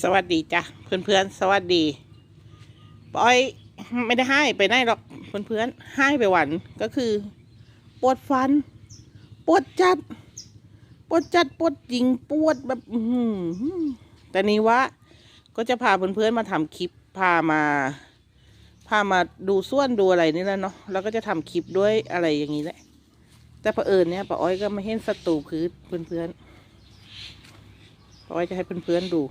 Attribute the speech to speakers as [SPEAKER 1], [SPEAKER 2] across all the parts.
[SPEAKER 1] สวัสดีจ้ะเพื่อนๆ สวัสดีปอยไม่ได้ให้ไปไหนหรอกเพื่อนๆให้ไปวันก็คือ ปวดฟัน ปวดจัด ปวดจัดปวดจริงปวดแบบอื้อหือแต่นี้ว่าก็จะพาเพื่อนๆมาทำคลิปพามา พามาดูส่วนดูอะไรนี่แหละเนาะแล้วก็จะทำคลิปด้วยอะไรอย่างนี้แหละแต่เผอิญเนี่ยป้าอ้อยก็ไม่เห็นศัตรูคือเพื่อนๆป้าอ้อยจะให้เพื่อนๆดู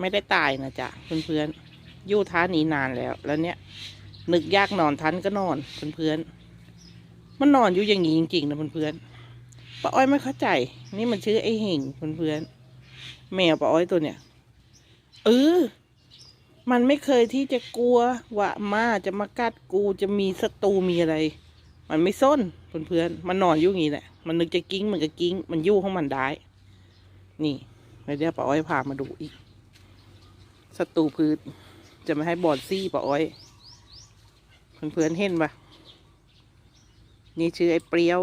[SPEAKER 1] ไม่ได้ตายนะจ๊ะเพื่อนๆอยู่ท้าหนีนานแล้ว แล้วเนี่ยนึกยากนอนทันก็นอนเพื่อนๆมันนอนอยู่อย่างนี้จริงๆนะเพื่อนๆป้าอ้อยไม่เข้าใจ นี่มันชื่อไอ้เห่งเพื่อนๆแมวป้าอ้อยตัวเนี้ยเออมันไม่เคยที่จะกลัวว่ามาจะมากัดกูจะมีศัตรูมีอะไร มันไม่ส้นเพื่อนๆมันนอนอยู่อย่างนี้แหละ มันนึกจะกิ้งมันก็กิ้ง มันยู่ของมันได้ นี่เดี๋ยวป้าอ้อยพามาดูอีก ศัตรูพืช จะไม่ให้บอดซี่ปะอ้อย เพื่อนๆเห็นปะนี่ชื่อไอ้เปรี้ยว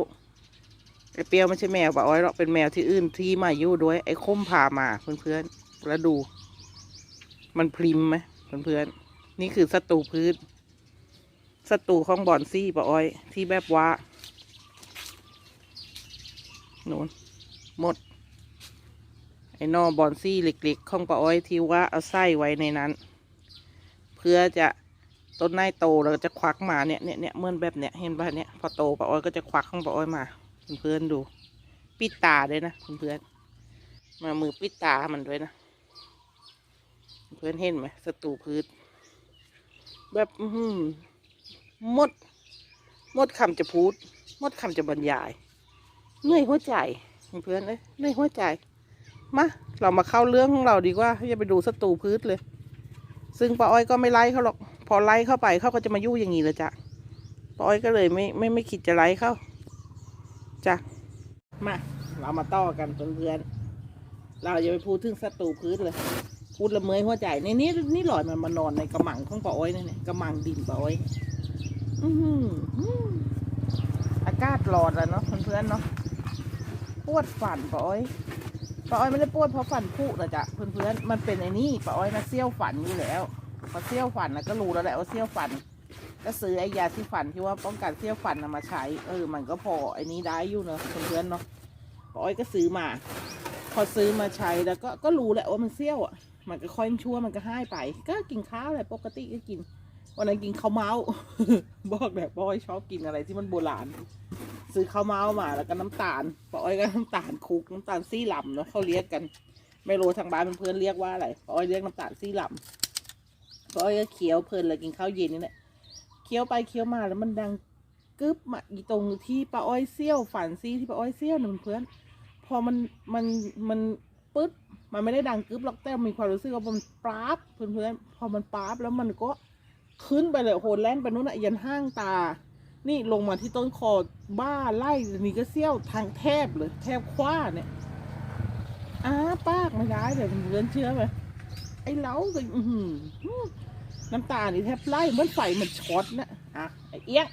[SPEAKER 1] ไอ้เปรี้ยวไม่ใช่แมวปะอ้อยหรอกเป็นแมวที่อื่นที่มาอยู่ด้วย ไอ้คมพามาเพื่อนๆแล้วดู มันพริมไหมเพื่อนๆนี่คือศัตรูพืชศัตรูของบอนซี่ปะอ้อย ที่แบบว่าโน่นหมด ไอ้นอบอนซี่เล็กๆของป้าอ้อยที่ว่าเอาไส้ไว้ในนั้น เพื่อจะต้นไม้โตแล้วก็จะควักมาเนี่ยเนี่ยเนี่ยเมื่อนแบบเนี้ยเห็นป่ะเนี่ยพอโตป้าอ้อยก็จะควักของป้าอ้อยมาเพื่อนๆดู ปิดตาด้วยนะเพื่อนๆมามือปิดตามันด้วยนะเพื่อนเห็นไหมศัตรูพืชแบบหือหมดหมดคำจะพูดหมดคำจะบรรยายเหนื่อยหัวใจเพื่อนเลยเหนื่อยหัวใจ มาเรามาเข้าเรื่องของเราดีกว่าอย่าไปดูศัตรูพืชเลย ซึ่งป้าอ้อยก็ไม่ไล่เขาหรอก พอไล่เข้าไปเขาก็จะมายุ่งอย่างนี้เลยจ้ะป้าอ้อยก็เลยไม่ไม่ไม่คิดจะไล่เขาจ้ะมาเรามาต่อกันเพื่อนๆเราอย่าไปพูดถึงศัตรูพืชเลย พูดละเมยหัวใจในนี้นี่หลอยมันมานอนในกระมังของป้าอ้อยนี่เนี่ยกระมังดินป้าอ้อยอืออากาศร้อนแล้วเนาะเพื่อนๆเนาะปวดฝันป้าอ้อย ป้าอ้อยไม่ได้ปวดเพราะฝันผุนะจ๊ะเพื่อนๆมันเป็นไอ้นี่ป้าอ้อยนะเซี่ยวฝันอยู่แล้วพอเซี่ยวฝันนะก็รู้แล้วแหละว่าเซี่ยวฝัน ก็ซื้อไอ้ยาที่ฝันที่ว่าป้องกันเซี่ยวฝันนะมาใช้เออมันก็พอไอ้นี้ได้อยู่เนอะเพื่อนๆเนาะป้าอ้อยก็ซื้อมา พอซื้อมาใช้แล้วก็ก็รู้แหละว่ามันเซี่ยวอะมันก็ค่อยชั่วมันก็ให้ไป ก็กินข้าวอะไรปกติก็กินวันนั้นกินข้าวเมาบอกแบบป้าอ้อยชอบกินอะไรที่มันโบราณ ซื้อข้าวเมามาแล้วก็น้ำตาลป้าอ้อยก็น้ำตาลคลุกน้ำตาลซี่ลำเนาะเขาเรียกกัน ไม่รู้ทางบ้านเพื่อนเรียกว่าอะไรป้าอ้อยเรียกน้ำตาลซี่ลำป้าอ้อยก็เคี้ยวเพลินเลยกินข้าวเย็นนี่แหละเคี้ยวไปเคี้ยวมาแล้วมันดังกึบมาอีตรงที่ป้าอ้อยเซี่ยวฝันซี่ที่ป้าอ้อยเซี่ยวนะเพื่อน พอมันมันมันปึ๊ดมันไม่ได้ดังกึบหรอกแต่มีความรู้สึกว่ามันปราบเพื่อนๆพอมันปราบแล้วมันก็ขึ้นไปเลยโหแล่นไปนู้นอะยันห้างตา นี่ลงมาที่ต้นคอบ้าไล่นี่ก็เซี่ยวทางแทบเลย แทบคว้าเนี่ยอ้าปากไม่ได้เลยเพื่อนเชื่อไหมไอ้เล้าก็อื้อหือน้ำตานี่แทบไล่มันไฟมันช็อตนะอะไอ้เอี้ย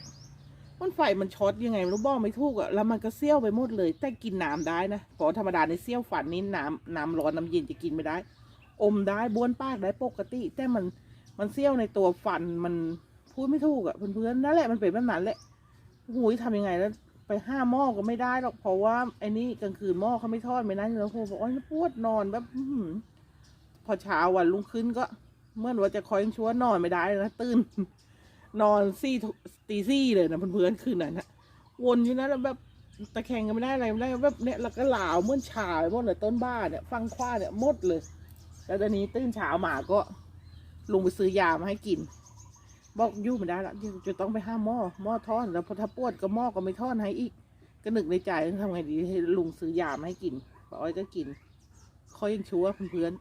[SPEAKER 1] มันไฟมันช็อตยังไงไม่รู้บอกไม่ถูกอะแล้วมันก็เซี่ยวไปหมดเลย แต่กินน้ำได้นะเพราะธรรมดาในเซี่ยวฝันนี้น้ำน้ำร้อนน้ำเย็นจะกินไม่ได้ อมได้บ้วนปากได้ปกติ แต่มันมันเซี่ยวในตัวฟันมัน พูดไม่ถูกอะเพื่อนๆนั่นแหละมันเป็นแบบนั้นแหละหูยทำยังไงแล้ว ไปห้าหม้อก็ไม่ได้หรอกเพราะว่าไอ้นี่กลางคืนหม้อเขาไม่ทอดไม่นั่นแล้วโหบอกว่าปวดนอนแบบพอเช้าวันรุ่งขึ้นก็เมื่อว่าจะคอยชัวนอนไม่ได้นะตื่นนอนซี่ตีซี่เลยนะเพื่อนๆคืนนั้นนะวนอยู่นั้นแล้วแบบตะแคงกันไม่ได้อะไรไม่ได้แบบเนี้ยแล้วก็หลาวเมื่อนชาไปหมดเลยต้นบ้านเนี่ยฟังคว้าเนี่ยหมดเลย แล้วตอนนี้ตื่นเช้ามาก็ลุงไปซื้อยามาให้กิน บอกยู่ไม่ได้ละจะต้องไปห้ามหม้อหม้อทอดแล้วพอถ้าปวดก็หม้อก็ไม่ทอดให้อีก ก็นึกในใจทำไงดีให้ลุงซื้อยามาให้กินป้าอ้อยก็กินเขายังชัวเพื่อน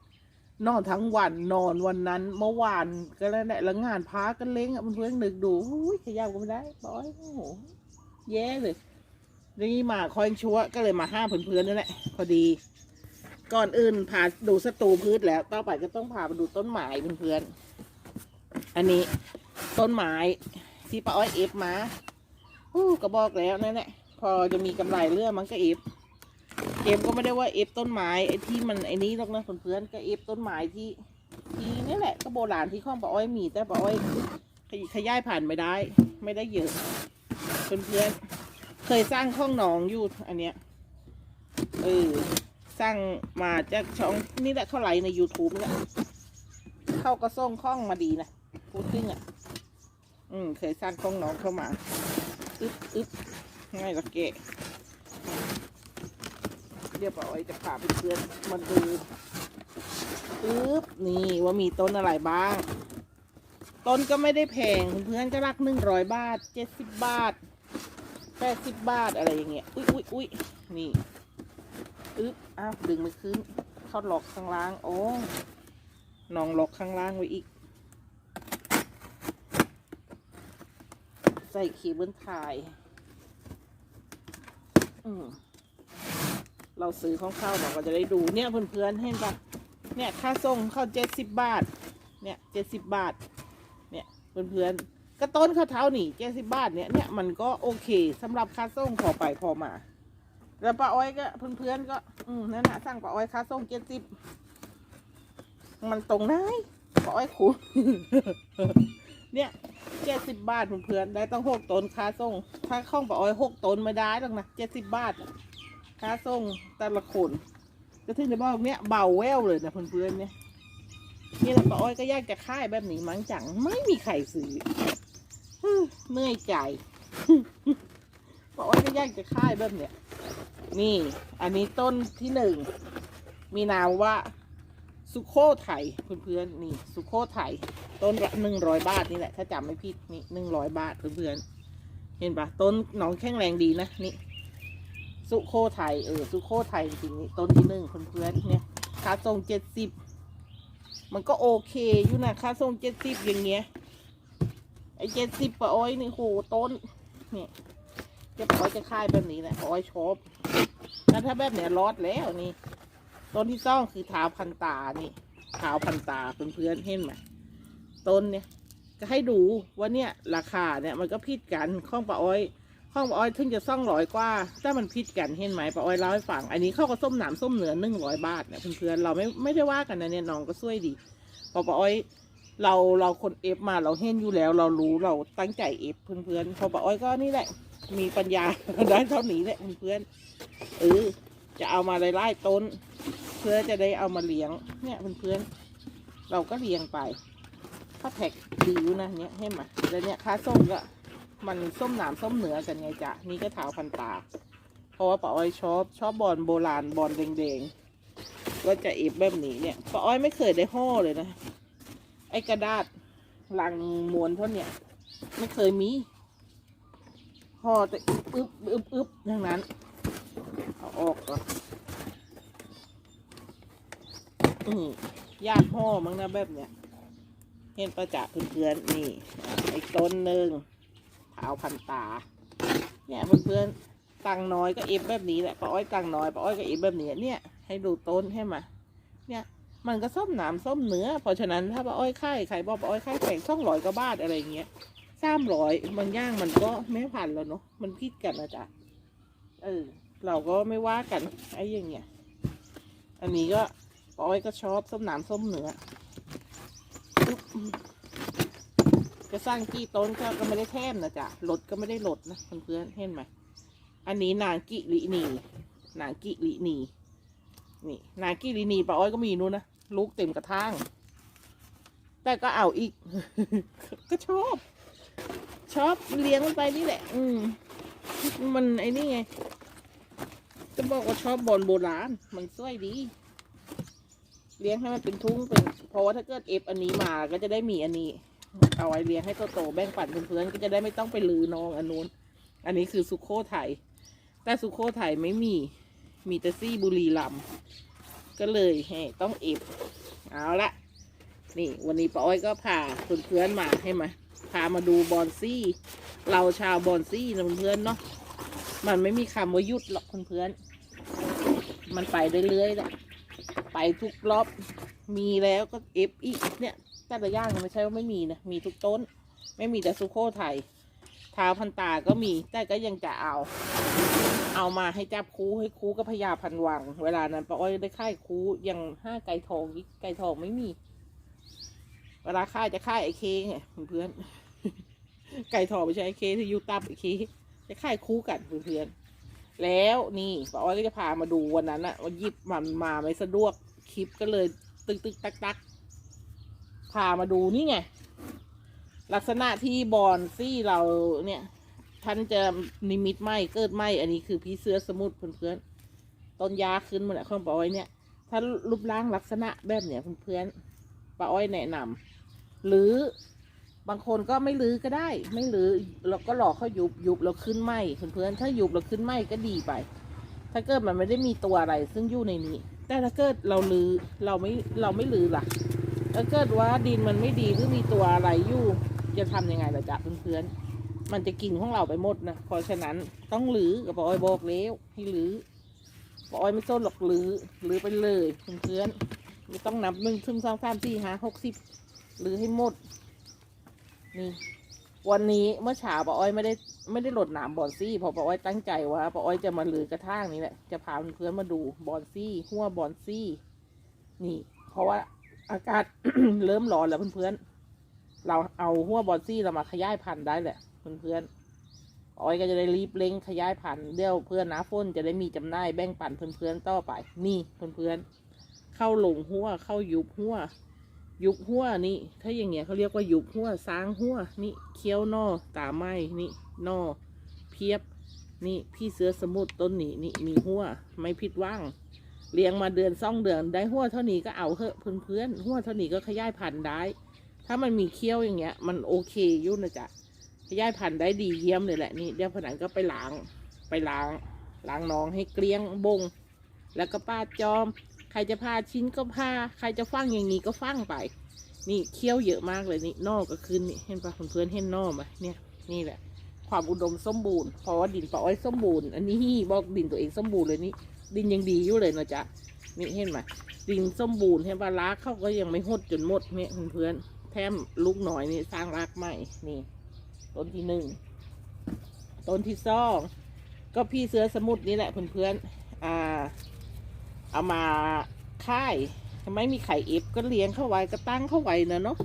[SPEAKER 1] นอนทั้งวันนอนวันนั้นเมื่อวานก็แล้วแหละแล้วงานพากันเล้งอะเพื่อนนึกดูอุ้ยขยับก็ไม่ได้ป้าอ้อยโอ้โหแย่เลยนี่มาคอยชัวก็เลยมาห้ามเพื่อนๆนั่นแหละพอดีก่อนอื่นพาดูศัตรูพืชแล้ว ต่อไปก็ต้องพาไปดูต้นไม้เพื่อนๆอันนี้ ต้นไม้ที่ป้าอ้อยเอฟมาอู้ก็บอกแล้วนั่นแหละพอจะมีกำไรเรื่องมันก็เอฟเอฟก็ไม่ได้ว่าเอฟต้นไม้ไอ้ที่มันไอ้นี้หรอกนะเพื่อนๆก็เอฟต้นไม้ที่ที่นี่แหละก็โบราณที่ข้องปะอ้อยมีแต่ปะอ้อยขยายผ่านไม่ได้ ไม่ได้เยอะเพื่อนๆเคยสร้างข้องหนองอยู่อันเนี้ยเออสร้างมาจากช่องนี่แหละเขาไลฟ์ใน YouTube นี่แหละเข้าก็ส่งข้องมาดีนะพูดถึงอะ อืมเคยสร้างข้องหนองเข้ามาอึ๊บอึ๊บง่ายละเกะเดี๋ยวปะอ้อยจะพาเพื่อนมาดูปึ๊บนี่ว่ามีต้นอะไรบ้าง ต้นก็ไม่ได้แพงเพื่อนก็รักหนึ่งร้อยบาทเจ็ดสิบบาทแปดสิบบาทอะไรอย่างเงี้ยอุ้ยอุ้ยอุ้ยนี่อึ๊บอ้าวดึงไม่ขึ้นเข้าล็อกข้างล่าง โอ้น้องล็อกข้างล่างไว้อีก ใส่ขีบนถ่าย อืมเราซื้อของเข้าเราก็จะได้ดูเนี่ยเพื่อนๆเห็นปะเนี่ยค่าส่งเข้าเจ็ดสิบบาท เนี่ยเจ็ดสิบบาท เนี่ยเพื่อนๆก็ต้นข้าวเท้าหนีเจ็ดสิบบาทเนี่ยเนี่ยมันก็โอเคสำหรับค่าส่งพอไปพอมา แล้วป้าอ้อยก็เพื่อนๆก็ อืมนั่นนะสั่งป้าอ้อยค่าส่งเจ็ดสิบมันตรงไหนป้าอ้อยคูเนี่ย เจ็ดสิบบาทเพื่อนๆได้ต้องหกต้นค่าส่ง ถ้าข้องป้าอ้อยหกต้นไม่ได้หรอกนะเจ็ดสิบบาทค่าส่งแต่ละคนก็ถึงจะบอกเนี่ยเบาแววเลยนะเพื่อนๆเนี่ยนี่แหละป้าอ้อยก็ยากจะค่ายแบบนี้มั้งจังไม่มีใครซื้อฮึ่มเหนื่อยใจป้าอ้อยก็ยากจะค่ายแบบเนี้ยนี่ อันนี้ต้นที่หนึ่งมีนามว่าสุโคไทยเพื่อนๆนี่ สุโคไทย ต้นละหนึ่งร้อยบาทนี่แหละ ถ้าจำไม่ผิดนี่หนึ่งร้อยบาทเพื่อนๆเห็นปะต้นหนองแข็งแรงดีนะนี่สุโคไทยเออสุโคไทยจริงๆนี่ต้นที่หนึ่งเพื่อนๆเนี่ยค่าส่งเจ็ดสิบมันก็โอเคอยู่นะค่าส่งเจ็ดสิบอย่างเงี้ยไอ้เจ็ดสิบปะอ้อยนี่โหต้นเนี่ยจะปอ้อยจะค่ายแบบนี้แหละอ้อยชอบแล้วถ้าแบบเนี้ยรอดแล้วนี่ต้นที่สองคือเท้าพันตานี่เท้าพันตาเพื่อนๆเห็นไหม ต้นเนี่ย จะให้ดูว่าเนี่ยราคาเนี่ยมันก็ผิดกันข้องปะอ้อยห้องปลาอ้อยถึงจะซ่องร้อยกว่าถ้ามันพิดกันเห็นไหมปลาอ้อยเล่าให้ฟังอันนี้เข้ากับส้มหนามส้มเหนือหนึ่งร้อยบาทเนี่ยเพื่อนๆเราไม่ไม่ได้ว่ากันนะเนี่ยน้องก็ช่วยดีพอปาอ้อยเราเราคนเอฟมาเราเห็นอยู่แล้ว เรารู้เราตั้งใจเอฟเพื่อนๆพอปลาอ้อยก็นี่แหละ มีปัญญาได้เท่านี้แหละเพื่อนๆเออจะเอามาไล่ต้น เพื่อจะได้เอามาเลี้ยงเนี่ยเพื่อนๆเราก็เลี้ยงไป ถ้าแท็กดีอยู่นะเนี่ยเห็นไหมแล้วเนี่ยค่าส้มก็มันส้มหนามส้มเหนือกันไงจ๊ะนี่ก็เท้าพันตา เพราะว่าป้าอ้อยชอบชอบบอลโบราณบอลแดงๆ ก็จะเอฟแบบนี้เนี่ยป้าอ้อยไม่เคยได้ห่อเลยนะ ไอ้กระดาษลังมวนเท่าเนี้ยไม่เคยมีห่อแต่อึ๊บอึ๊บอึ๊บอย่างนั้นเอาออกก่อนอืมญาติห่อมั้งนะแบบเนี้ย เห็นประจักษ์เพื่อนๆนี่อีกต้นหนึ่งเท้าพันตา เนี่ยเพื่อนๆตังน้อยก็เอฟแบบนี้แหละป้าอ้อยตังน้อยป้าอ้อยก็เอฟแบบนี้เนี่ย ให้ดูต้นให้มาเนี่ยมันก็ส้มหนามส้มเนื้อ เพราะฉะนั้นถ้าป้าอ้อยค่ายใครบอกป้าอ้อยค่แข่งช่องร้อยกว่าบาทอะไรเงี้ยสามร้อยบางย่างมันก็ไม่พันแล้วเนาะมันพิดกันนะจ๊ะเออเราก็ไม่ว่ากันไอ้อย่างเงี้ย อันนี้ก็ป้าอ้อยก็ชอบส้มหนามส้มเนื้อ จะสร้างกี่ต้นก็ก็ไม่ได้แทมนะจ๊ะลดก็ไม่ได้ลดนะเพื่อนๆเห็นไหมอันนี้นางกิรินีนางกิรินีนี่นางกิรินีป้าอ้อยก็มีนู้นนะลูกเต็มกระถางแต่ก็เอาอีก ก็ชอบ ชอบเลี้ยงมันไปนี่แหละ อืมมันไอ้นี่ไง จะบอกว่าชอบบอลโบราณ มันสวยดี เลี้ยงให้มันเป็นทุ่งเป็น เพราะว่าถ้าเกิดเอฟอันนี้มาก็จะได้มีอันนี้ เอาไว้เลี้ยงให้โตๆแบ่งปันเพื่อนๆก็จะได้ไม่ต้องไปลือน้องอันนู้น อันนี้คือสุโคไทยแต่สุโคไทยไม่มี มีแต่ซี่บุรีลำก็เลยให้ต้องเอฟเอาละนี่ วันนี้ป้าอ้อยก็พาเพื่อนๆมาให้มาพามาดูบอนซี่ เราชาวบอนซี่นะเพื่อนๆเนาะมันไม่มีคำว่าหยุดหรอกเพื่อนๆมันไปเรื่อยๆแหละ ไปทุกรอบมีแล้วก็เอฟอีกเนี่ยแต่ละย่างไม่ใช่ว่าไม่มีนะมีทุกต้น ไม่มีแต่สุโคไทยท้าพันตาก็มี แต่ก็ยังจะเอา เอามาให้จับคูให้คูก็พญาพันวัง เวลานั้นป้าอ้อยได้ค่ายคูยังห้าไก่ทองไก่ทองไม่มี เวลาค่ายจะค่ายไอเคไงเพื่อนไก่ทองไม่ใช่ไอเคที่ยูตับไอเคจะค่ายคูกันเพื่อน แล้วนี่ป้าอ้อยก็จะพามาดูวันนั้นอะว่าหยิบมันมาไม่สะดวกคลิปก็เลยตึกตึกตักตักพามาดูนี่ไง ลักษณะที่บอนซี่เราเนี่ยท่านจะนิมิตไหมเกิดไหมอันนี้คือพี่เสื้อสมุทรเพื่อนๆต้นยาขึ้นมาแล้วข้างป้าอ้อยเนี่ย ถ้ารูปร่างลักษณะแบบเนี้ยเพื่อนๆป้าอ้อยแนะนำหรือ บางคนก็ไม่ลื้อก็ได้ ไม่ลือเราก็หลอกเขายุบยุบเราขึ้นไหมเพื่อนๆถ้ายุบเราขึ้นไหมก็ดีไป ถ้าเกิดมันไม่ได้มีตัวอะไร ซึ่งอยู่ในนี้ แต่ถ้าเกิดเราลือเราไม่เราไม่ลือล่ะถ้าเกิดว่าดินมันไม่ดีหรือมีตัวอะไรอยู่จะทำยังไงล่ะจ๊ะเพื่อนๆมันจะกินของเราไปหมดนะเพราะฉะนั้นต้องลือกับปออยบอกแล้วให้ลือปออยไม่ส้นหรอกลือหลือไปเลยเพื่อนๆไม่ต้องนับหนึ่งถึงสองสามสี่ห้าหกสิบลื้อให้หมด นี่ วันนี้เมื่อเช้าปออ้อยไม่ได้ไม่ได้หลดหนามบอนซี่เพราะปออ้อยตั้งใจว่าปออ้อยจะมาลือกระทั่งนี้แหละจะพาเพื่อนมาดูบอนซี่หัวบอนซี่ นี่ เพราะว่าอากาศ เริ่มร้อนแล้วเพื่อนๆเราเอาหัวบอนซี่เรามาขยายพันธุ์ได้แหละเพื่อนๆอ้อยก็จะได้รีบเร่งขยายพันธุ์เดี๋ยวเพื่อนน้าฝนจะได้มีจำหน่ายแบ่งปันเพื่อนๆต่อไป นี่เพื่อนๆเข้าหลงหัวเข้ายุบหัว ยุบหัวนี่ ถ้าอย่างเงี้ยเขาเรียกว่ายุบหัวสร้างหัวนี่เคี้ยวนอตาไม้นี่นอเพียบนี่พี่เสือสมุทรต้นนี้นี่มีหัวไม่ผิดว่างเลี้ยงมาเดือนสองเดือนได้หัวเท่านี้ก็เอาเถอะเพื่อนๆหัวเท่านี้ก็ขยายพันธุ์ได้ ถ้ามันมีเคี้ยวอย่างเงี้ย มันโอเคยุ่นนะจ๊ะขยายพันธุ์ได้ดีเยี่ยมเลยแหละนี่เดี๋ยวผนังก็ไปล้างไปล้างล้างน้องให้เกลี้ยงบง แล้วก็ป้าจอม ใครจะพาชิ้นก็พาใครจะฟังอย่างนี้ก็ฟังไป นี่เคี้ยวเยอะมากเลยนี่นอกก็ขึ้นนี่เห็นปะเพื่อนเห็นนอกไหมเนี่ยนี่แหละ ความอุดมสมบูรณ์เพราะว่าดินปะอ้อยสมบูรณ์อันนี้บอกดินตัวเองสมบูรณ์เลยนี่ดินยังดีอยู่เลยนะจ๊ะนี่เห็นไหมดินสมบูรณ์เห็นปะรากเขาก็ยังไม่หดจนหมดเนี่ยเพื่อนแถมลูกหน่อยนี่สร้างรากใหม่นี่ ต้นที่หนึ่งต้นที่สองก็พี่เสือสมุทรนี่แหละเพื่อนๆอ่า เอามาค่ายไม่มีไข่เอฟก็เลี้ยงเข้าไว้ก็ตั้งเข้าไว้นะเนาะ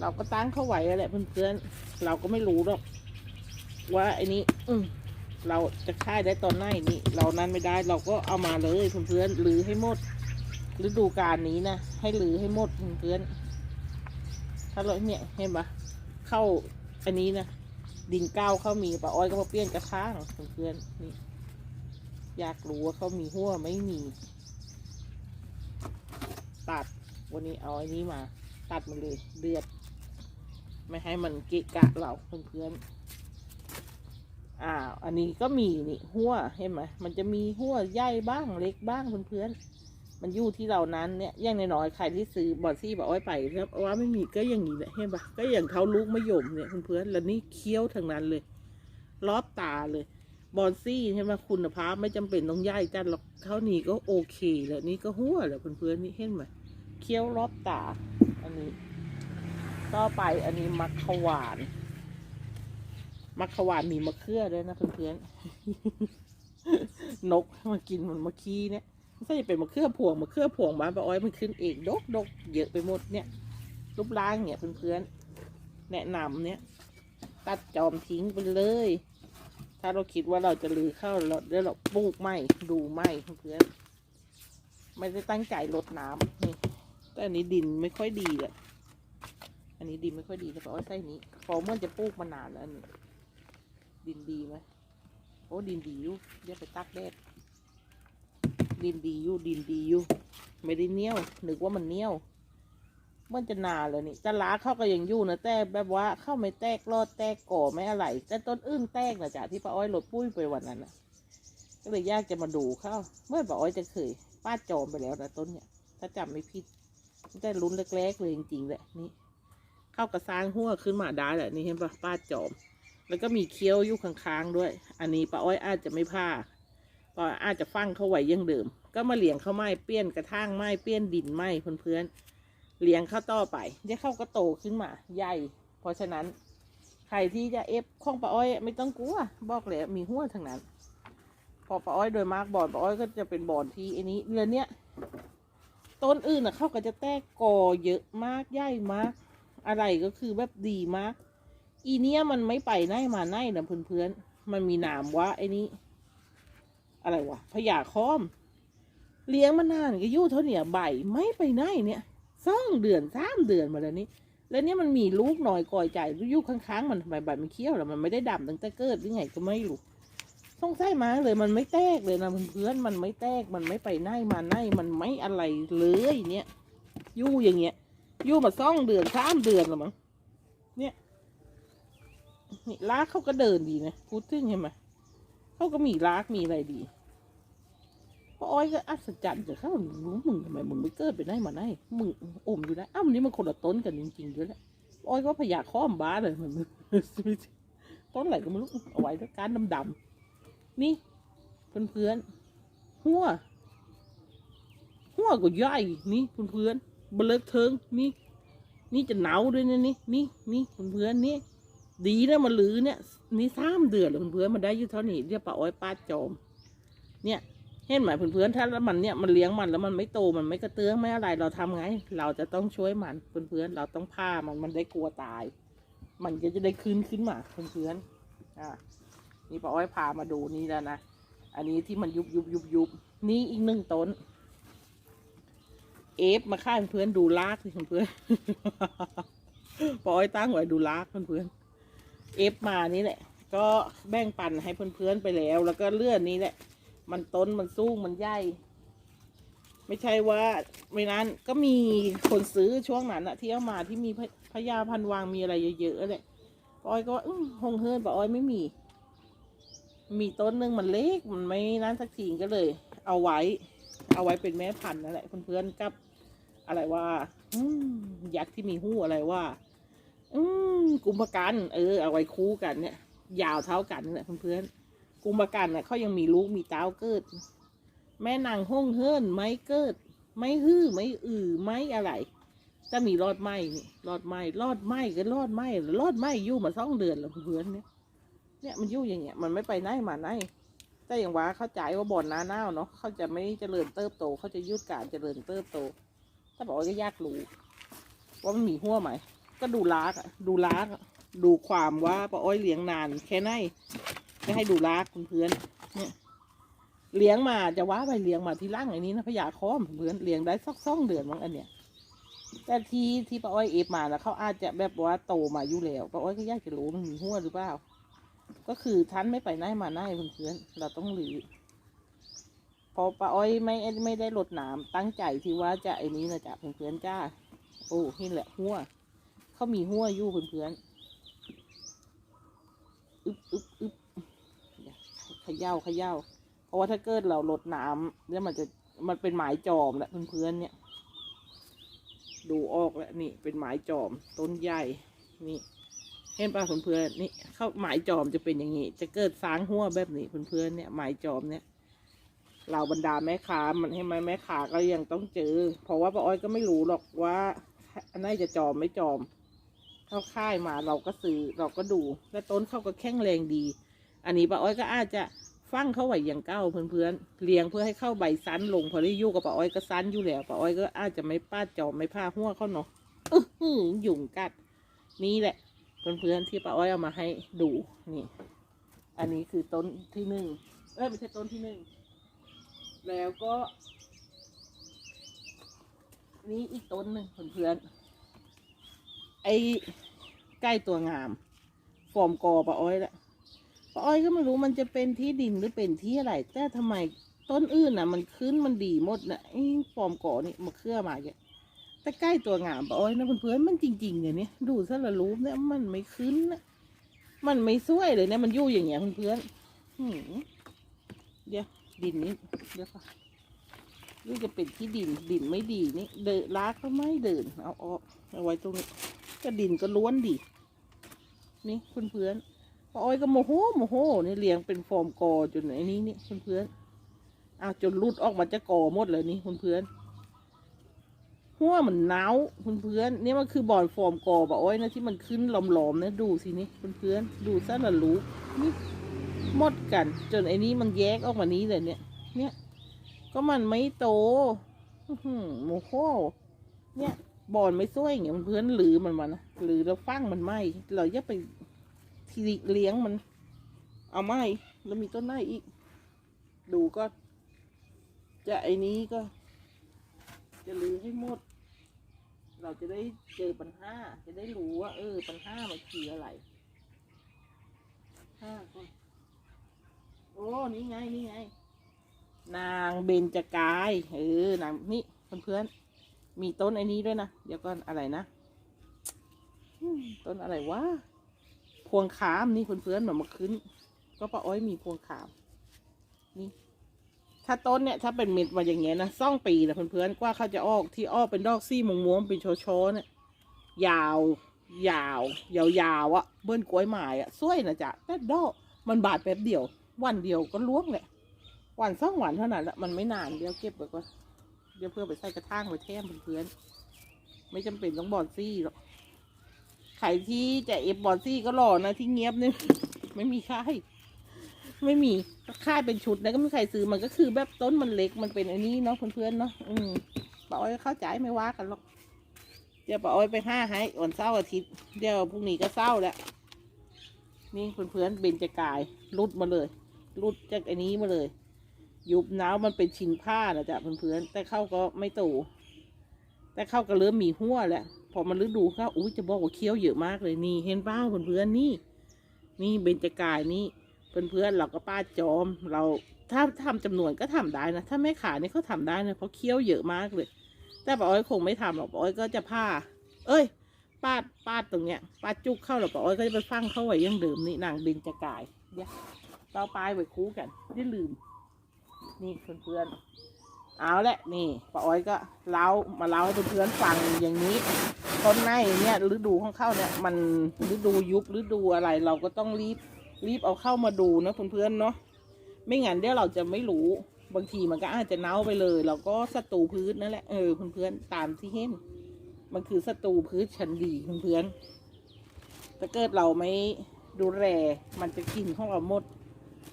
[SPEAKER 1] เราก็ตั้งเข้าไว้แหละเพื่อนๆเราก็ไม่รู้หรอก ว่าไอ้นี้ อืเราจะค่ายได้ตอนไหนนี่เรานั้นไม่ได้เราก็เอามาเลยเพื่อนๆลือให้หมดฤดูกาลนี้นะให้ลือให้หมดเพื่อนๆถ้าเราเนี่ยเห็นปะเข้าอันนี้นะดินก้าวเข้ามีปะอ้อยก็มาเปลี่ยนกระข้างเพื่อนๆนี่อยากรู้ว่าเขามีหัวไม่มี ตัด วันนี้เอาไอ้นี้มา ตัดมันเลยเดือด ไม่ให้มันเกะกะเราเพื่อนๆอ่า อันนี้ก็มีนี่หัวเห็นไหมมันจะมีหัวใหญ่บ้างเล็กบ้างเพื่อนๆมันอยู่ที่เรานั้นเนี่ยอย่างน้อยๆใครที่ซื้อบอดซี่บอกอ้อยไปครับว่าไม่มีก็อย่างนี้แหละเห็นปะก็อย่างเขาลูกมะยมเนี่ยเพื่อนๆแล้วนี่เคี้ยวทางนั้นเลย รอบตาเลย บอนซี่ใช่ไหมคุณภาพไม่จำเป็นต้องย่ายจัดหรอกเท่านี้ก็โอเคแล้วนี่ก็หัวแล้วเพื่อนๆนี่เห็นไหมเคี้ยวรอบตา อันนี้ ต่อไปอันนี้มักขวานมักขวานมีมะเขือด้วยนะเพื่อนๆนกมากินมันมะขี้เนี่ยไม่ใช่เป็นมะเขือพวงมะเขือพวงบ้านป้าอ้อยมันขึ้นเองดกดกเยอะไปหมดเนี่ยรูปร่างเนี่ยเพื่อนๆแนะนำเนี่ย ตัดจอมทิ้งไปเลย ถ้าเราคิดว่าเราจะลือเข้าเราเดี๋ยวเราปลูกไม่ดูไม่เพื่อนไม่ได้ตั้งใจลดน้ำนี่แต่อันนี้ดินไม่ค่อยดีเลยอันนี้ดินไม่ค่อยดีแต่เพราะว่าไส้นี้พอเมื่อจะปลูกมานานแล้วอันนี้ดินดีไหมโอ้ดินดีอยู่เดี๋ยวไปตักแดดดินดีอยู่ดินดีอยู่ไม่ได้เนี้ยวนึกว่ามันเนี้ยว มันจะนานเลยนี่จะล้าเข้าก็ยังอยู่นะแต่แบบว่าเข้าไม่แตกรอดแตกก่อไม่อะไร แต่ต้นอื่นแตกนะจ๊ะที่ป้าอ้อยหลดปุ้ยไปวันนั้นนะก็เลยยากจะมาดูเข้า เมื่อป้าอ้อยจะเคยป้าจอมไปแล้วนะต้นเนี่ย ถ้าจำไม่ผิดแต่ลุ้นแรกๆเลยจริงๆแหละนี่เข้ากระซางหัวขึ้นมาได้แหละนี่เห็นปะป้าจอม แล้วก็มีเคี้ยวอยู่ข้างๆด้วย อันนี้ป้าอ้อยอาจจะไม่ผ้าป้าอาจจะฟังเข้าไว้ยังเดิม ก็มาเลี้ยงเข้าไม้เปี้ยนกระทั่งไม้เปี้ยนดินไม้เพื่อนๆ เลี้ยงเข้าต่อไปเดี๋ยวเข้าก็โตขึ้นมา ใหญ่ เพราะฉะนั้น ใครที่จะเอฟข้องปลาอ้อย ไม่ต้องกลัวบอกเลยมีหัวทั้งนั้น พอป้าอ้อยโดยมากบอนป้าอ้อยก็จะเป็นบอนที่ไอ้นี้เรือนเนี้ยต้นอื่นอะเข้าก็จะแตกกอเยอะมากใหญ่มาก อะไรก็คือแบบดีมาก อีเนี้ยมันไม่ไปไหนมาไหนนะเพื่อนๆมันมีหนามว่าไอ้นี้ อะไรวะพญาคอม เลี้ยงมานานก็ยู่เท่าเนี้ยใบไม่ไปไหนเนี่ย สองเดือนสามเดือนมาแล้วนี่แล้วเนี่ยมันมีลูกหน่อยก่อยใจยู่ข้างๆมันทำไมใบมันเขี้ยวแล้วมันไม่ได้ดำตั้งแต่เกิดหรือไงก็ไม่รู้สงสัยมาเลยมันไม่แตกเลยนะเพื่อนมันไม่แตกมันไม่ไปไหนมาไหนมันไม่อะไรเลยเนี่ยยู่อย่างเงี้ยยู่มาสองเดือนสามเดือนแล้วมั้งเนี่ยนี่ลากเขาก็เดินดีนะพูดถึงใช่ไหมเขาก็มีลากมีอะไรดี ออ้อยก็อัศจรรย์แต่เขารู้มึงทำไมมึงไม่เกิดไปได้มาได้มึงอมอยู่ได้อ้าวนี่มันคนละต้นกันจริงๆด้วยแหละอ้อยก็พยาค้อมบ้าเลยมันต้นอะไรก็ไม่รู้เอาไว้แล้วการดำๆนี่เพื่อนๆหัวหัวก็ใหญ่นี่เพื่อนๆเบลกเทิงนี่นี่จะหนาวด้วยนะนี่นี่นี่เพื่อนๆนี่ดีนะมันลือเนี่ย นี่สามเดือนแล้วเพื่อนๆมันได้อยู่เท่านี้เรียกป้าอ้อยป้าจอม เนี่ย เห็นไหมเพื่อนๆถ้ามันเนี่ยมันเลี้ยงมันแล้วมันไม่โตมันไม่กระเตื้องไม่อะไรเราทำไง เราจะต้องช่วยมันเพื่อนๆเราต้องพามันมันได้กลัวตาย มันก็จะได้คืนขึ้นมาเพื่อนๆอ่านี่ป้าอ้อยพามาดูนี่แล้วนะอันนี้ที่มันยุบยุบยุบยุบนี่อีกหนึ่งต้น เอฟมาค่าเพื่อนดูลากสิเพื่อนๆป้าอ้อยตั้งไว้ดูลากเพื่อนๆเอฟมานี่แหละ ก็แบ่งปันให้เพื่อนๆไปแล้ว แล้วก็เลื่อนนี้แหละ มันต้นมันสูงมันใหญ่ไม่ใช่ว่าไม่นั้นก็มีคนซื้อช่วงนั้นอะที่เอามาที่มีพพญาพันวางมีอะไรเยอะๆเลยปอ้อยก็ว่าอื้อหงเฮิร์นป้าอ้อยไม่มี มีต้นหนึ่งมันเล็กมันไม่นั้นสักทีก็เลย เอาไว้ เอาไว้เป็นแม่พันธุ์นั่นแหละเพื่อนๆกับ อะไรว่าอืมยักษ์ที่มีหู้อะไรว่า อืมกุมภกัน เออ เอาไว้คู่กันเนี่ย ยาวเท่ากันนี่แหละเพื่อนๆ กุมภกันน่ะเขายังมีลูกมีเต้าเกิด แม่นางห้องเฮิรนไม่เกิด ไม่ฮื้อไม่อือไม่อะไรจะมีรอดไหมนี่รอดไหมรอดไหมก็รอดไหมรอดไหมอยู่มาสองเดือนแล้วเพื่อนเนี่ยเนี่ยมันอยู่อย่างเงี้ยมันไม่ไปไหนมาไหนแต่อย่างว่าเข้าใจว่าบ่อนนาหนาวเนาะเขาจะไม่เจริญเติบโต เขาจะยุดการเจริญเติบโต ถ้าบอกว่าก็ยากรู้ว่ามันมีหัวไหมก็ดูลากดูลากดูความว่าป้าอ้อยเลี้ยงนานแค่ไหน ไม่ให้ดูลากคุณเพื่อนเนี่ยเลี้ยงมาจะว่าไปเลี้ยงมาที่ร่างไอ้นี้นะพญาคอมเพื่อนเลี้ยงได้สักสองเดือนมั้งอันเนี้ยแต่ที่ที่ป้าอ้อยเอฟมาแล้วเขาอาจจะแบบว่าโตมาอยู่แล้วป้าอ้อยก็ยากจะรู้มันมีหัวหรือเปล่าก็คือท่านไม่ไปไหนมาไหนเพื่อนเราต้องหลีพอป้าอ้อยไม่ไม่ได้ลดน้ำตั้งใจที่ว่าจะไอ้นี้นะจ๊ะเพื่อนๆจ้า โอ้นี่แหละหัวเขามีหัวอยู่เพื่อนๆอึบอึบอึบ ขย่าเขย่าเพราะว่าถ้าเกิดเราลดน้ำเนี่ยมันจะมันเป็นหมายจอมแหละเพื่อนๆเนี่ย ดูออกแล้วนี่เป็นหมายจอมต้นใหญ่นี่เห็นป่ะเพื่อนๆนี่เข้าหมายจอมจะเป็นอย่างนี้ จะเกิดสางหัวแบบนี้เพื่อนๆเนี่ยหมายจอมเนี่ยเราบรรดาแม่ค้ามันให้ไหมแม่ค้าก็ยังต้องเจอ เพราะว่าป้าอ้อยก็ไม่รู้หรอกว่าอันไหนจะจอมไม่จอม เข้าค่ายมาเราก็ซื้อเราก็ดู และต้นเขาก็แข็งแรงดี อันนี้ป้าอ้อยก็อาจจะฟังเข้าไว้อย่างเก้าเพื่อนๆเลี้ยงเพื่อให้เข้าใบซันลงพอได้ยู่กับป้าอ้อยก็ซันอยู่แล้วป้าอ้อยก็อาจจะไม่ป้าจอไม่ผ้าหัวเขาเนาะอื้อหือหยุ่งกัด นี่แหละเพื่อนๆที่ป้าอ้อยเอามาให้ดูนี่ อันนี้คือต้นที่หนึ่งเอ้ยไม่ใช่ต้นที่หนึ่งแล้วก็ นี่อีกต้นหนึ่งเพื่อนๆไอ้ใกล้ตัวงามฟอร์มกอป้าอ้อยแหละป้า อ้อยก็ไม่รู้มันจะเป็นที่ดินหรือเป็นที่อะไร แต่ทำไมต้นอื่นน่ะ มันขึ้นมันดีหมดนะไอ้ฟอมก่อนี่มาเคลื่อมาเนี่ยแต่ใกล้ตัวงามป้าอ้อยนะเพื่อนๆมันจริงๆเนี่ยนี่ดูซะละรูปเนี่ยมันไม่ขึ้นนะมันไม่สวยเลยเนี่ยมันอยู่อย่างเงี้ยเพื่อนๆหืมเดี๋ยวดินนี้เดี๋ยวก่อนนี่จะเป็นที่ดินดินไม่ดีนี่เดินลากก็ไม่เดินเอาออกเอาไว้ตรงนี้ก็ดินก็ล้วนดีนี่เพื่อนๆ อ้อยก็โมโหโมโหนี่เลี้ยงเป็นฟอร์มกอจนไอ้นี้นี่เพื่อนๆอ้าวจนรุดออกมาจะกอหมดเลยนี่เพื่อนๆหัวมันหนาเพื่อนๆนี่มันคือบ่อนฟอร์มกอป้าอ้อยนะที่มันขึ้นหลอมๆนะดูสินี่เพื่อนๆดูซะละลูกนี่หมดกัน จนไอ้นี้มันแยกออกมานี้เลยเนี่ย เนี่ย ก็มันไม่โตโมโหเนี่ยบอนไม่ช่วยอย่างเงี้ยเพื่อนหรือมันมันะหรือแล้วฟังมันไหมเราอย่าไป ทีเลี้ยงมัน เอาไหมแล้วมีต้นไม้อีก ดูก็ จะไอ้นี้ก็ จะลือให้หมด เราจะได้เจอปัญหา จะได้รู้ว่า เออ ปัญหามันคืออะไรห้าก่อนโอ้ นี่ไง นี่ไง นางเบญจกาย เออ นางนี่เพื่อนๆมีต้นไอ้นี้ด้วยนะ เดี๋ยวก่อนอะไรนะ ต้นอะไรวะ พวงขามนี่เพื่อนๆแบบมาขึ้น ก็ป้าอ้อยมีพวงขาม นี่ ถ้าต้นเนี่ย ถ้าเป็นเม็ดมาอย่างเงี้ยนะซ่องปีนะเพื่อนๆกว่าเขาจะออกที่ออกเป็นดอกซี่มงม่วงเป็นโชว์ๆเนี่ยยาว ยาว ยาวยาวอะเบิ้ลกล้วยไม้อะสวยนะจ๊ะแต่ดอกมันบาดแป๊บเดียว วันเดียวก็ล่วงแหละวันสองวันเท่านั้นแหละมันไม่นานเดี๋ยวเก็บไว้ก่อนเดี๋ยวเพื่อไปใส่กระถางไว้แทมเพื่อนๆไม่จำเป็นต้องบอนซี่หรอก ใครที่จะเอฟบอนซี่ก็รอนะที่เงียบเนี่ยไม่มีค่าย ไม่มีค่ายเป็นชุดนะก็ไม่มีใครซื้อมันก็คือแบบต้นมันเล็กมันเป็นอันนี้เนาะเพื่อนๆเนาะอืมป้าอ้อยเข้าใจไม่ว่ากันหรอก เดี๋ยวป้าอ้อยไปห้าให้อ่อนเศร้าร์อาทิตย์เดี๋ยวพรุ่งนี้ก็เศร้าแล้วนี่เพื่อนๆเบญจกายรุดมาเลยรุดจากอันนี้มาเลย ยุบน้าวมันเป็นชิ้นผ้านะจ๊ะเพื่อนๆแต่เข้าก็ไม่โตแต่เข้าก็เริ่มมีหัวแล้ว พอมันฤดูเข้าอุ้ยจะบอกว่าเคี้ยวเยอะมากเลยนี่ เห็นเป้าเพื่อนๆนี่ นี่เบญจกายนี่เพื่อนๆเราก็ป้าจอม เราถ้าทำจำนวนก็ทำได้นะถ้าไม่ขายนี่เขาทำได้นะเพราะเคี้ยวเยอะมากเลย แต่ป้าอ้อยคงไม่ทำหรอกป้าอ้อยก็จะผ้า เอ้ยปาดปาดตรงเนี้ยปาดจุกเข้าหรอกป้าอ้อยก็จะไปฟังเข้าไว้ยังเดิมนี่นางเบญจกายเดี๋ยวต่อไปไว้คู่กันอย่าลืม นี่เพื่อนๆ เอาละนี่ป้าอ้อยก็เล่ามาเล่าให้เพื่อนๆฟังอย่างนี้ต้นไม้เนี่ยฤดูของเข้าเนี่ยมันฤดูยุบฤดูอะไรเราก็ต้องรีบรีบเอาเข้ามาดูนะเพื่อนๆเนาะไม่งั้นเดี๋ยวเราจะไม่รู้บางทีมันก็อาจจะเน่าไปเลย เราก็ศัตรูพืชนั่นแหละเออเพื่อนๆตามที่เห็นมันคือศัตรูพืชชั้นดีเพื่อนๆถ้าเกิดเราไม่ดูแลมันจะกินของเราหมด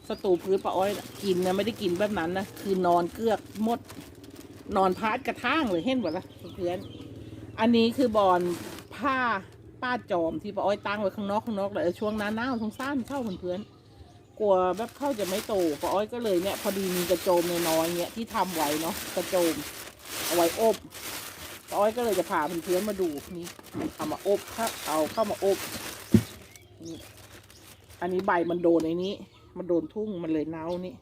[SPEAKER 1] ศัตรูพืชปลาอ้อยกินนะไม่ได้กินแบบนั้นนะคือนอนเกือกมด นอนพาดกระทั่งเลยเห็นหมดละเพื่อนอันนี้คือบอนผ้าป้าจอมที่ป้าอ้อยตั้งไว้ข้างนอกข้างนอกเลยช่วงหน้าหนาวสงสารเข้าเพื่อนกลัวแบบเข้าจะไม่โตป้าอ้อยก็เลยเนี่ย พอดีมีกระโจมน้อยเนี่ยที่ทำไว้เนาะกระโจมเอาไว้อบป้าอ้อยก็เลยจะพาเพื่อนมาดูนี่เอามาอบถ้าเอาเข้ามาอบนี่อันนี้ใบมันโดนไอ้นี้ มันโดนทุ่งมันเลยเน่านี่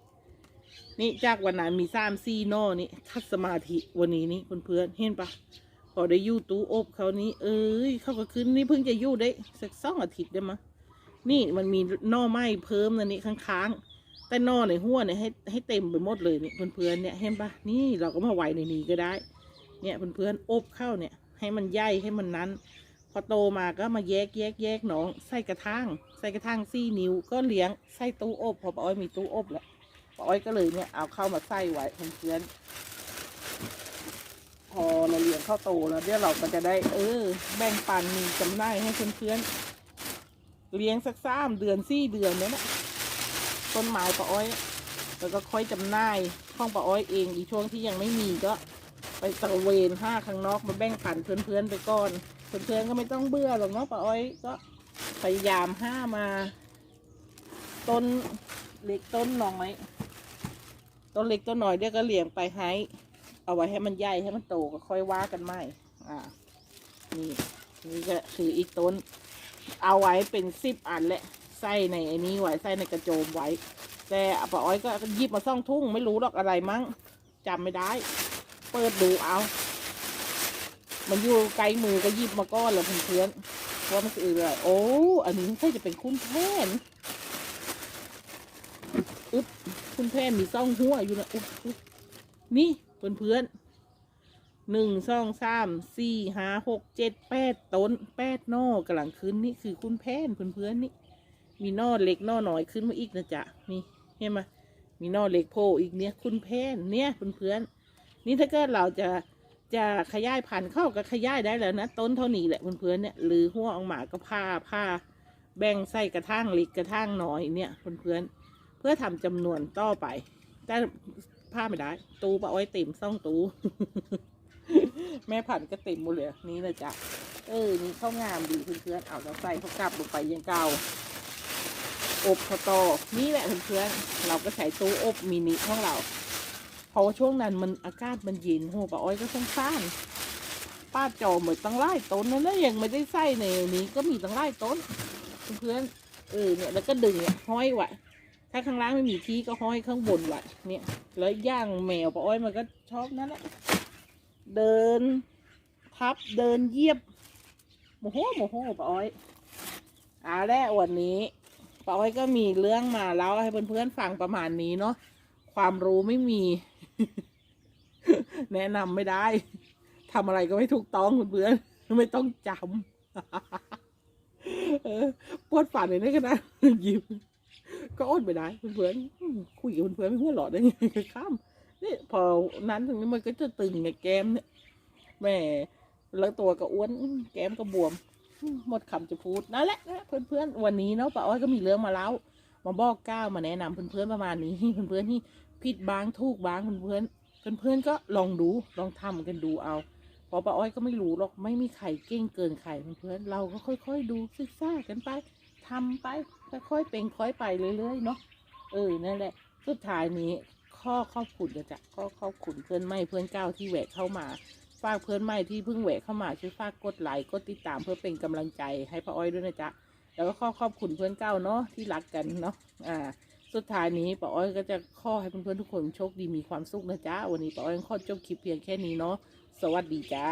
[SPEAKER 1] นี่จากวันนั้นมีสามซี่นอนี่ทัดสมาธิวันนี้นี่เพื่อนๆเห็นปะพอได้ยู่ตู้อบเขานี้เอ้ยเขาก็ขึ้นนี่เพิ่งจะยู่ได้สักสองอาทิตย์ได้มั้งนี่มันมีน่อไม้เพิ่มนะนี่ค้างๆแต่น่อในหัวเนี่ยให้ให้เต็มไปหมดเลยนี่เพื่อนๆเนี่ยเห็นปะนี่เราก็มาไว้ในนี้ก็ได้ เนี่ยเพื่อนๆอบเข้าเนี่ย ให้มันใหญ่ให้มันนั้น พอโตมาก็มาแยกแยกแยกหนองใส่กระถางใส่กระถางซี่นิ้วก็เลี้ยงใส่ตู้อบพอป้าอ้อยมีตู้อบแล้วป้าอ้อยก็เลยเนี่ยเอาเข้ามาใส่ไว้เพื่อนพอเราเลี้ยงข้าวโตแล้วเดี๋ยวเราก็จะได้ เออ แบ่งปันมีจำหน่ายให้เพื่อนๆเลี้ยงสักสามเดือนสี่เดือนเนี่ยนะต้นไม้ปอ้อย แล้วก็ค่อยจำหน่ายห้องปอ้อยเองอีช่วงที่ยังไม่มีก็ ไปตะเวนห้าข้างนอกมาแบ่งปันเพื่อนๆไปก่อน เพื่อนๆก็ไม่ต้องเบื่อหรอกเนาะปะอ้อยก็พยายามห้ามา ต้นเล็กต้นน้อยต้นเล็กต้นน้อยเดี๋ยวก็เลี้ยงไปให้เอาไว้ให้มันใหญ่ให้มันโตก็ค่อยว่ากันใหม่อ่านี่นี่ก็คืออีกต้น เอาไว้เป็นสิบอันแหละใส่ในไอ้นี้ไว้ใส่ในกระโจมไว้ แต่ป้าอ้อยก็ยิบมาซ่องทุ่งไม่รู้หรอกอะไรมั้งจำไม่ได้ เปิดดูเอา มันอยู่ไกลมือก็ยิบมาก้อนเลยเพื่อนๆว่ามันคืออะไรโอ้ อันนี้ใช่จะเป็นคุณแพนอึ๊บคุณแพนมีซ่องหัวอยู่นะอุ๊บอุ๊บนี่เพื่อนๆหนึ่งสองสามสี่ห้าหกเจ็ดแปดต้นแปดนอกกำลังขึ้นนี่คือคุณแพนเพื่อนๆนี่ มีนอเล็กนอหน่อยขึ้นมาอีกนะจ๊ะนี่เห็นไหมมีนอเล็กโผล่อีกเนี่ยคุณแพนเนี่ยเพื่อนๆนี่ถ้าเกิดเราจะ จะขยายพันธุ์เข้าก็ขยายได้แล้วนะ ต้นเท่านี้แหละเพื่อนๆเนี่ยหรือหัวออกมาก็ผ้าผ้าแบ่งใส่กระทั่งเล็กกระทั่งน้อยเนี่ยเพื่อนๆเพื่อทำจำนวนต่อไป แต่พลาไม่ได้ ตูปะอ้อยติ่มซ่องตู แม่ผันก็ติ่มหมดเลยนี่นะจ๊ะเออนี่ข้าวงามดีเพื่อนๆเอาแล้วใส่เขากลับลงไปยังเก่าอบข้าวตอนี่แหละเพื่อนๆเราก็ใช้ตู้อบมินิของเรา เพราะว่าช่วงนั้นมันอากาศมันเย็นโหปะอ้อยก็ต้องซ่านป้าจอเหมือนตั้งไล่ต้นนั่นนะยังไม่ได้ใส่ในนี้ก็มีตั้งไล่ต้นเพื่อนเออเนี่ยแล้วก็ดึงเนี่ยห้อยไว้ถ้าข้างล่างไม่มีที่ก็ห้อยข้างบนไว้เนี่ยแล้วย่างแมวปะอ้อยมันก็ชอบนั่นแหละเดินทับเดินเยียบโมโหโมโหปะอ้อยอาและวันนี้ปะอ้อยก็มีเรื่องมาเล่าให้เพื่อนๆฟังประมาณนี้เนาะความรู้ไม่มี แนะนำไม่ได้ทำอะไรก็ไม่ถูกต้องเพื่อนๆไม่ต้องจำปวดฝันเลยนะกันนะยิ้มก็อดไม่ได้เพื่อนๆอืมคุยกับเพื่อนๆไม่หัวหลอดได้ไงข้ามนี่พอนั้นถึงนี้มันก็จะตึงไงแก้มเนี่ยแหม่แล้วตัวก็อ้วนแก้มก็บวม หมดคำจะพูดนั่นแหละนะเพื่อนๆวันนี้เนาะป้าอ้อยก็มีเรื่องมาเล่ามาบอกก้าวมาแนะนำเพื่อนๆประมาณนี้เพื่อนๆที่ ผิดบ้างถูกบ้างเพื่อนๆเพื่อนก็ลองดูลองทำกันดูเอาพราะป้าอ้อยก็ไม่รู้หรอกไม่มีใครเก่งเกินใครเพื่อนเราก็ค่อยๆดูศึกษากันไปทำไปค่อยๆเป็นค่อยไปเรื่อยๆเนาะเออนั่นแหละสุดท้ายนี้ข้อขอบคุณก็จะข้อขอบคุณเพื่อนไม่เพื่อนเก้าที่แหวกเข้ามาฝากเพื่อนใหม่ที่เพิ่งแหวกเข้ามาช่วยฝากกดไลค์กดติดตามเพื่อเป็นกำลังใจให้ป้าอ้อยด้วยนะจ๊ะแล้วก็ข้อขอบคุณเพื่อนเก้าเนาะที่รักกันเนาะอ่า สุดท้ายนี้ป้าอ้อยก็จะข้อให้เพื่อนๆทุกคนโชคดีมีความสุขนะจ๊ะวันนี้ป้าอ้อยขอจบคลิปเพียงแค่นี้เนาะสวัสดีจ้า